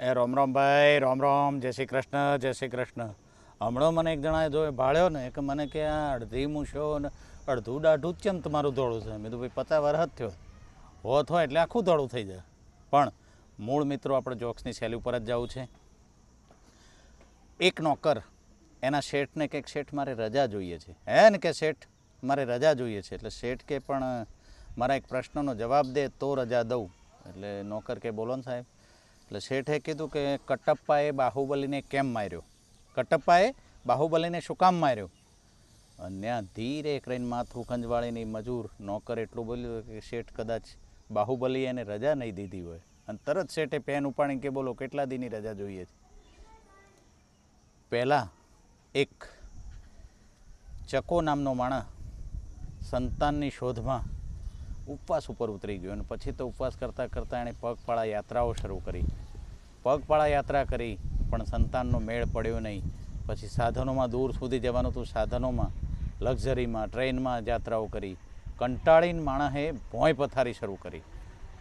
એ રોમ રોમ ભાઈ, રોમ રોમ, જય શ્રી કૃષ્ણ, જય શ્રી કૃષ્ણ. હમણાં મને એક જણાએ જો ભાળ્યો ને કે મને કે આ અડધી મૂછો ને અડધું દાઢું કેમ તમારું ધોળું છે? મેં તો ભાઈ, પચાસ વર્ષ થયો. હોત હોય એટલે આખું ધોળું થઈ જાય. પણ મૂળ મિત્રો આપણે જોક્સની શૈલી ઉપર જ જવું છે. એક નોકર, એના શેઠને કે શેઠ મારે રજા જોઈએ છે. હે ને કે શેઠ, મારે રજા જોઈએ છે. એટલે શેઠ કે પણ મારા એક પ્રશ્નનો જવાબ દે તો રજા દઉં. એટલે નોકર કે, બોલો ને સાહેબ. એટલે શેઠે કીધું કે કટપ્પાએ બાહુબલીને કેમ માર્યો? કટપ્પાએ બાહુબલીને શું કામ માર્યો? અને ત્યાં ધીરે કરીને માથું ખંજવાળીને મજૂર નોકર એટલું બોલ્યું કે શેઠ કદાચ બાહુબલી એને રજા નહીં દીધી હોય. અને તરત શેઠે પેન ઉપાડીને કે બોલો કેટલા દીની રજા જોઈએ છે? પહેલાં એક ચકો નામનો માણસ સંતાનની શોધમાં ઉપવાસ ઉપર ઉતરી ગયો અને પછી તો ઉપવાસ કરતાં કરતાં એણે પગપાળા યાત્રાઓ શરૂ કરી. પગપાળા યાત્રા કરી, પણ સંતાનનો મેળ પડ્યો નહીં. પછી સાધનોમાં દૂર સુધી જવાનું હતું. સાધનોમાં, લક્ઝરીમાં, ટ્રેનમાં યાત્રાઓ કરી. કંટાળીને માણસે ભોંય પથારી શરૂ કરી.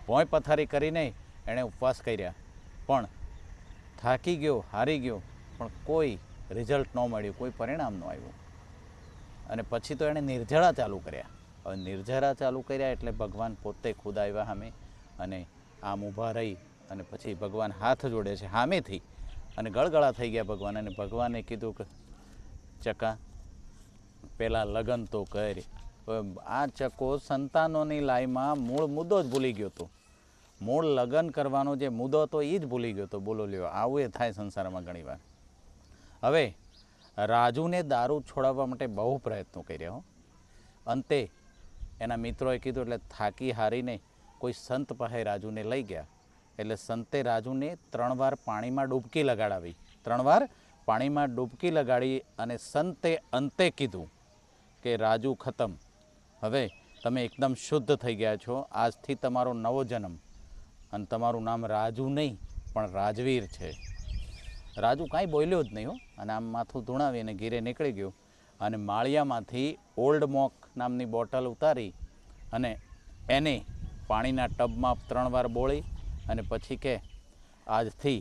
ભોંય પથારી કરીને એણે ઉપવાસ કર્યા. પણ થાકી ગયો, હારી ગયો, પણ કોઈ રિઝલ્ટ ન મળ્યું, કોઈ પરિણામ ન આવ્યું. અને પછી તો એણે નિર્જળા ચાલુ કર્યા. નિર્જરા ચાલુ કર્યા એટલે ભગવાન પોતે ખુદ આવ્યા સામે અને આમ ઊભા રહી અને પછી ભગવાન હાથ જોડે છે સામેથી અને ગળગળા થઈ ગયા ભગવાન અને ભગવાને કીધું કે, ચકા પહેલાં લગ્ન તો કર. આ ચકો સંતાનોની લાઈમાં મૂળ મુદ્દો જ ભૂલી ગયો હતો મૂળ લગ્ન કરવાનો જે મુદ્દો હતો એ જ ભૂલી ગયો હતો બોલો લ્યો, આવું એ થાય સંસારમાં ઘણીવાર હવે રાજુને દારૂ છોડાવવા માટે બહુ પ્રયત્નો કર્યા હો. અંતે એના મિત્રોએ કીધું એટલે થાકી હારીને કોઈ સંત પાસે રાજુને લઈ ગયા. એટલે સંતે રાજુને ત્રણ વાર પાણીમાં ડૂબકી લગાડાવી. ત્રણ વાર પાણીમાં ડૂબકી લગાડી અને સંતે અંતે કીધું કે, રાજુ ખતમ. હવે તમે એકદમ શુદ્ધ થઈ ગયા છો. આજથી તમારો નવો જન્મ. અને તમારું નામ રાજુ નહીં, પણ રાજવીર છે. રાજુ કાંઈ બોલ્યો જ નહીં હો. અને આમ માથું ધૂણાવીને ઘીરે નીકળી ગયું. અને માળિયામાંથી ઓલ્ડ મોક નામની બોટલ ઉતારી અને એને પાણીના ટબમાં ત્રણ વાર બોળી અને પછી કે, આજથી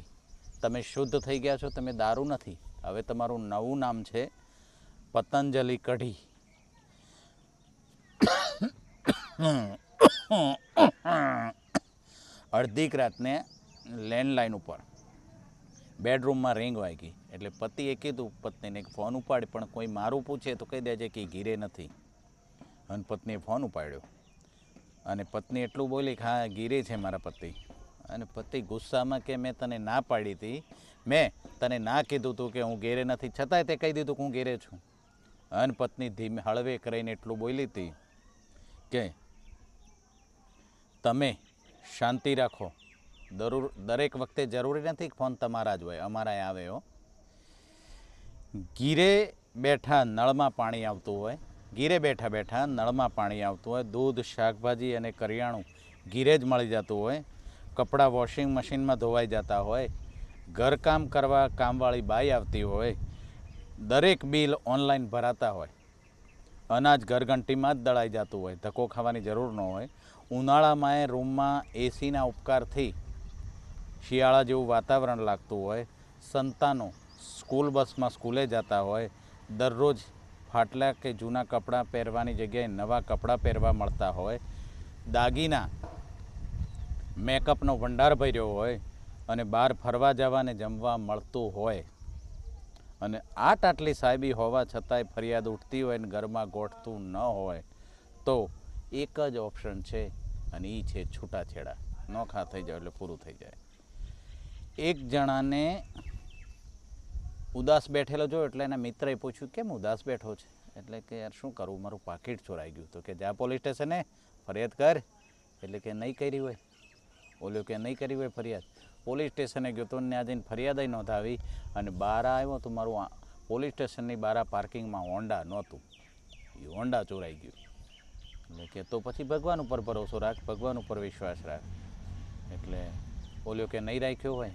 તમે શુદ્ધ થઈ ગયા છો, તમે દારૂ નથી. હવે તમારું નવું નામ છે પતંજલિ કઢી. અડધીક રાતને લેન્ડલાઇન ઉપર બેડરૂમમાં રિંગ વાગી. એટલે પતિએ કીધું, પત્નીને ફોન ઉપાડ, પણ કોઈ મારું પૂછે તો કહી દેજે કે ઘીરે નથી. અને પત્નીએ ફોન ઉપાડ્યો. અને પત્ની એટલું બોલી કે, હા ગીરે છે મારા પતિ. અને પતિ ગુસ્સામાં કે, મેં તને ના પાડી હતી મેં તને ના કીધું હતું કે હું ઘેરે નથી. છતાંય તે કહી દીધું કે હું ઘેરે છું. અને પત્ની ધીમે હળવે કરીને એટલું બોલી હતી કે, તમે શાંતિ રાખો. દરૂર દરેક વખતે જરૂરી નથી ફોન તમારા જ હોય અમારા આવે હો. ગીરે બેઠા નળમાં પાણી આવતું હોય, ગીરે બેઠા બેઠા નળમાં પાણી આવતું હોય, દૂધ, શાકભાજી અને કરિયાણું ગીરે જ મળી જતું હોય, કપડાં વોશિંગ મશીનમાં ધોવાઈ જતા હોય, ઘરકામ કરવા કામવાળી બાઈ આવતી હોય, દરેક બિલ ઓનલાઈન ભરાતા હોય, અનાજ ઘરઘંટીમાં જ દળાઈ જતું હોય, ધક્કો ખાવાની જરૂર ન હોય, ઉનાળામાં રૂમમાં એસીના ઉપકારથી શિયાળા જેવું વાતાવરણ લાગતું હોય, સંતાનો સ્કૂલ બસમાં સ્કૂલે જતા હોય, દરરોજ ફાટલા કે જૂના કપડાં પહેરવાની જગ્યાએ નવા કપડાં પહેરવા મળતા હોય, દાગીના, મેકઅપનો ભંડાર ભર્યો હોય અને બહાર ફરવા જવાને જમવા મળતું હોય. અને આટ આટલી સાહેબી હોવા છતાંય ફરિયાદ ઉઠતી હોય ને ઘરમાં ગોઠતું ન હોય, તો એક જ ઓપ્શન છે અને એ છે છૂટાછેડા. નોખા થઈ જાય એટલે પૂરું થઈ જાય. એક જણાને ઉદાસ બેઠેલો જોયો એટલે એના મિત્રએ પૂછ્યું, કેમ ઉદાસ બેઠો છે? એટલે કે, યાર, શું કરવું મારું પાકીટ ચોરાઈ ગયું તો કે, જા પોલીસ સ્ટેશને, ફરિયાદ કર. એટલે કે, નહીં કરી હોય. ઓલ્યો કે, નહીં કરી હોય ફરિયાદ. પોલીસ સ્ટેશને ગયો તો ત્યાં જઈને ફરિયાદ નોંધાવી અને બહાર આવ્યો તો મારું પોલીસ સ્ટેશનની બહાર પાર્કિંગમાં હોન્ડા નહોતું. એ હોન્ડા ચોરાઈ ગયું. એટલે કે, તો પછી ભગવાન ઉપર ભરોસો રાખ, ભગવાન ઉપર વિશ્વાસ રાખ. એટલે ઓલ્યો કે, નહીં રાખ્યો હોય?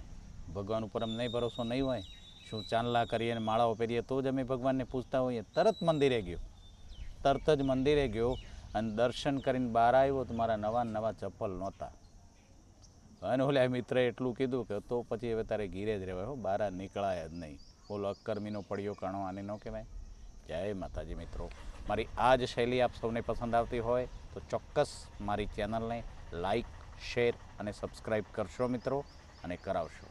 ભગવાન ઉપર અમ નહીં ભરોસો નહીં હોય, શું ચાંદલા કરીએ અને માળાઓ પહેરીએ તો જ અમે ભગવાનને પૂછતા હોઈએ. તરત મંદિરે ગયો. તરત જ મંદિરે ગયો અને દર્શન કરીને બહાર આવ્યો તો મારા નવા નવા ચપ્પલ નહોતા. અને ઓલે મિત્રે એટલું કીધું કે તો પછી હવે તારે ઘીરે જ રહેવાય હો, બહાર નીકળાય જ નહીં. ઓલો અક્કર્મીનો પડ્યો કાણો આને ન કહેવાય. જય માતાજી મિત્રો. મારી આ જ શૈલી આપ સૌને પસંદ આવતી હોય તો ચોક્કસ મારી ચેનલને લાઈક, શેર અને સબસ્ક્રાઈબ કરશો મિત્રો અને કરાવશો.